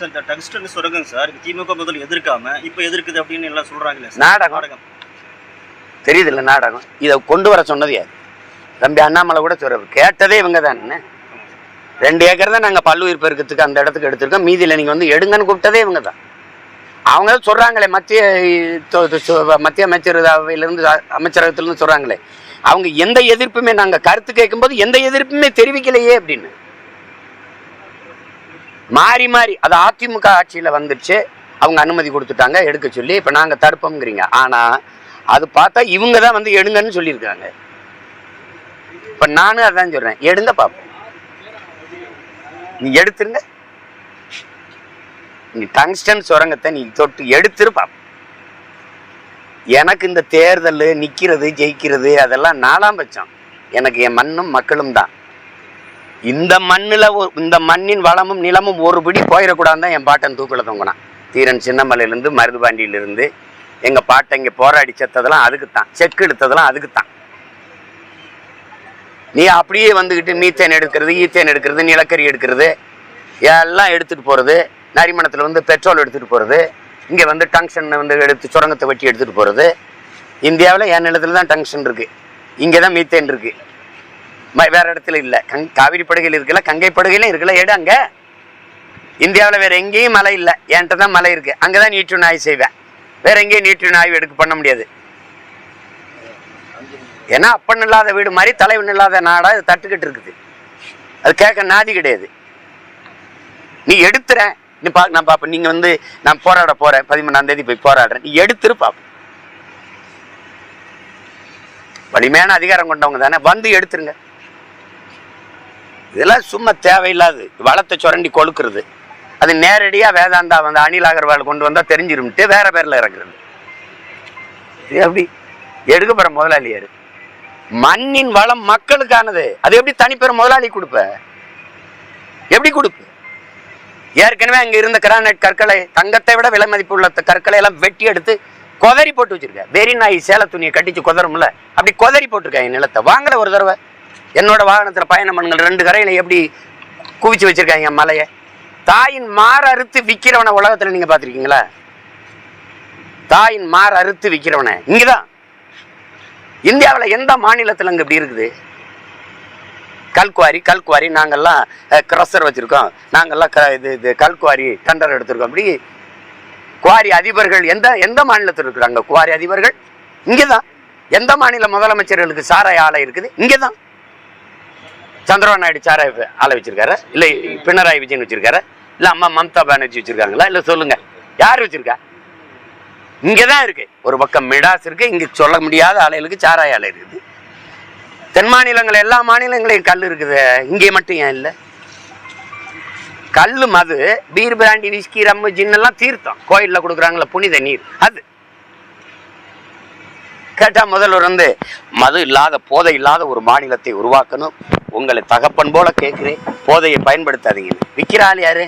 Sir இந்த tungsten சுரங்கம் sir திமுக முதல்ல எதிர்க்காம இப்போ எதிர்க்குது அப்படின்னு எல்லாம் சொல்றாங்களே சார் நாடகம். நாடகம். தெரியுதுல்ல நாடகம். இதை கொண்டு வர சொன்னது யார்? தம்பி அண்ணாமலை கூட சொல்ற கேட்டதே இவங்க தானே ரெண்டு ஏக்கர் தான் நாங்கள் பல்லுயிர் பெருக்கத்துக்கு அந்த இடத்துக்கு எடுத்திருக்கோம். மீதியில் நீங்கள் வந்து எடுங்கன்னு கூப்பிட்டதே இவங்க தான் அவங்க சொல்கிறாங்களே மத்திய மத்திய அமைச்சரவையிலேருந்து அமைச்சரகத்திலேருந்து சொல்கிறாங்களே அவங்க எந்த எதிர்ப்புமே நாங்கள் கருத்து கேட்கும்போது எந்த எதிர்ப்புமே தெரிவிக்கலையே அப்படின்னு. மாறி மாறி அது அதிமுக ஆட்சியில் வந்துடுச்சு அவங்க அனுமதி கொடுத்துட்டாங்க எடுக்க சொல்லி இப்போ நாங்கள் தடுப்போம்ங்கிறீங்க. ஆனால் அது பார்த்தா இவங்க தான் வந்து எடுங்கன்னு சொல்லியிருக்காங்க இப்போ நானும் அதான் சொல்கிறேன் எடுங்க பார்ப்போம் நீ எடுத்துருங்க. நீ டங்ஸ்டன் சுரங்கத்தை நீ தொட்டு எடுத்துரு பார்ப்போம் எனக்கு இந்த தேர்தல் நிற்கிறது ஜெயிக்கிறது அதெல்லாம் நாலாம் பட்சம். எனக்கு என் மண்ணும் மக்களும் தான். இந்த மண்ணில் இந்த மண்ணின் வளமும் நிலமும் ஒரு பிடி போயிடக்கூடாதுன்னு தான் என் பாட்டன் தூக்கில் தொங்கினான். தீரன் சின்னமலையிலேருந்து மருதுபாண்டியிலிருந்து எங்கள் பாட்டை இங்கே போராடி செத்ததெல்லாம் அதுக்கு தான் செக்கு எடுத்ததெல்லாம் அதுக்கு தான் நீ அப்படியே வந்துக்கிட்டு மீத்தேன் எடுக்கிறது ஈத்தேன் எடுக்கிறது நிலக்கரி எடுக்கிறது எல்லாம் எடுத்துகிட்டு போகிறது நரிமணத்தில் வந்து பெட்ரோல் எடுத்துகிட்டு போகிறது இங்கே வந்து டங்ஷன் வந்து எடுத்து சுரங்கத்தை வெட்டி எடுத்துகிட்டு போகிறது இந்தியாவில் என் நிலத்தில் தான் டங்ஷன் இருக்குது இங்கே தான் மீத்தேன் இருக்குது வேற இடத்துல இல்லை. கங் காவிரி படுகையில் இருக்குல்ல கங்கை படுகையிலும் இருக்குல்ல எடு அங்கே? இந்தியாவில் வேற எங்கேயும் மலை இல்லை. என்கிட்ட தான் மலை இருக்குது அங்கே தான் நீட்டு ஆய்வு செய்வேன். வேற எங்கேயும் நீட்டு ஆய்வு எடுக்க பண்ண முடியாது. ஏன்னா அப்பன் இல்லாத வீடு மாதிரி தலைவன் இல்லாத நாடா இது தட்டுக்கிட்டு இருக்குது. அது கேட்க நாதி கிடையாது. நீ எடுத்துற. நீ பா நான் பாப்பேன் நீங்க வந்து நான் போராட போறேன். பதிமூணாம் தேதி போய் போராடுறேன். நீ எடுத்துரு பாப்போம் வலிமையான அதிகாரம் கொண்டவங்க தானே. வந்து எடுத்துருங்க. இதெல்லாம் சும்மா தேவையில்லாது. வளத்தை சுரண்டி கொழுக்கிறது. அது நேரடியாக வேதாந்தா வந்து அனில் அகர்வால் கொண்டு வந்தால் தெரிஞ்சிரும்ட்டு வேற பேரில் இறங்குறது இது எப்படி? எடுக்க முதலாளியார் முதலாளி மண்ணின் வளம் மக்களுக்கானது. அது எப்படி தனிப்பெரும் முதலாளி கொடுப்ப? எப்படி கொடுப்ப? ஏற்கனவே அங்கே இருந்த கிரானைட் கற்களை தங்கத்தை விட விலை மதிப்பு உள்ள கற்களை எல்லாம் வெட்டி எடுத்து கொதறி போட்டு வச்சிருக்கேன் வெறி நாய் சேல துணியை கட்டிச்சு கொதரும்ல அப்படி கொதறி என் நிலத்தை. வாங்கலை ஒரு தடவை. என்னோட வாகனத்துல பயணம் பண்ணுங்கள். ரெண்டு கரையில் எப்படி குவிச்சு வச்சிருக்காங்க மலையை? தாயின் மாற அறுத்து விற்கிறவனை உலகத்துல நீங்க பார்த்துருக்கீங்களா? தாயின் மாற அறுத்து விற்கிறவனை இங்கதான். இந்தியாவில் எந்த மாநிலத்தில் அங்கே இப்படி இருக்குது? கல்குவாரி கல்குவாரி நாங்கள்லாம் கிரஷர் வச்சுருக்கோம். நாங்கள்லாம் க இது இது கல்குவாரி டெண்டர் எடுத்திருக்கோம். அப்படி குவாரி அதிபர்கள் எந்த எந்த மாநிலத்தில் இருக்கிறாங்க? குவாரி அதிபர்கள் இங்கே தான் எந்த மாநில முதலமைச்சர்களுக்கு சாராய ஆலை இருக்குது? இங்கே தான் சந்திரபாபு நாயுடு சாராய ஆலை வச்சிருக்காரு? இல்லை பினராயி விஜயன் வச்சிருக்காரு? இல்லை அம்மா மம்தா பானர்ஜி வச்சிருக்காங்களா? இல்லை சொல்லுங்க. யார் வச்சிருக்கா? இங்கே தான் இருக்கு. ஒரு பக்கம் மிடாஸ் இருக்கு. இங்கே சொல்ல முடியாத ஆலைகளுக்கு சாராய ஆலை இருக்குது. தென் மாநிலங்கள் எல்லா மாநிலங்களையும் கல் இருக்குது. இங்கே மட்டும் ஏன் இல்லை? கல் மது beer brandy whisky rum gin எல்லாம் தீர்த்தம். கோயிலில் கொடுக்குறாங்களே புனித நீர். அது. கேட்டா முதல்வர் வந்து மது இல்லாத போதை இல்லாத ஒரு மாநிலத்தை உருவாக்கணும். உங்களை தகப்பன் போல கேட்குறேன். போதையை பயன்படுத்தாதீங்க. விற்கிற ஆள் யாரு?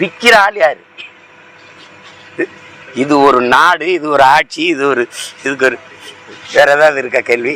விற்கிற ஆள் யாரு? இது ஒரு நாடு இது ஒரு ஆட்சி இது ஒரு இதுக்கு ஒரு வேற ஏதாவது இருக்கா கேள்வி?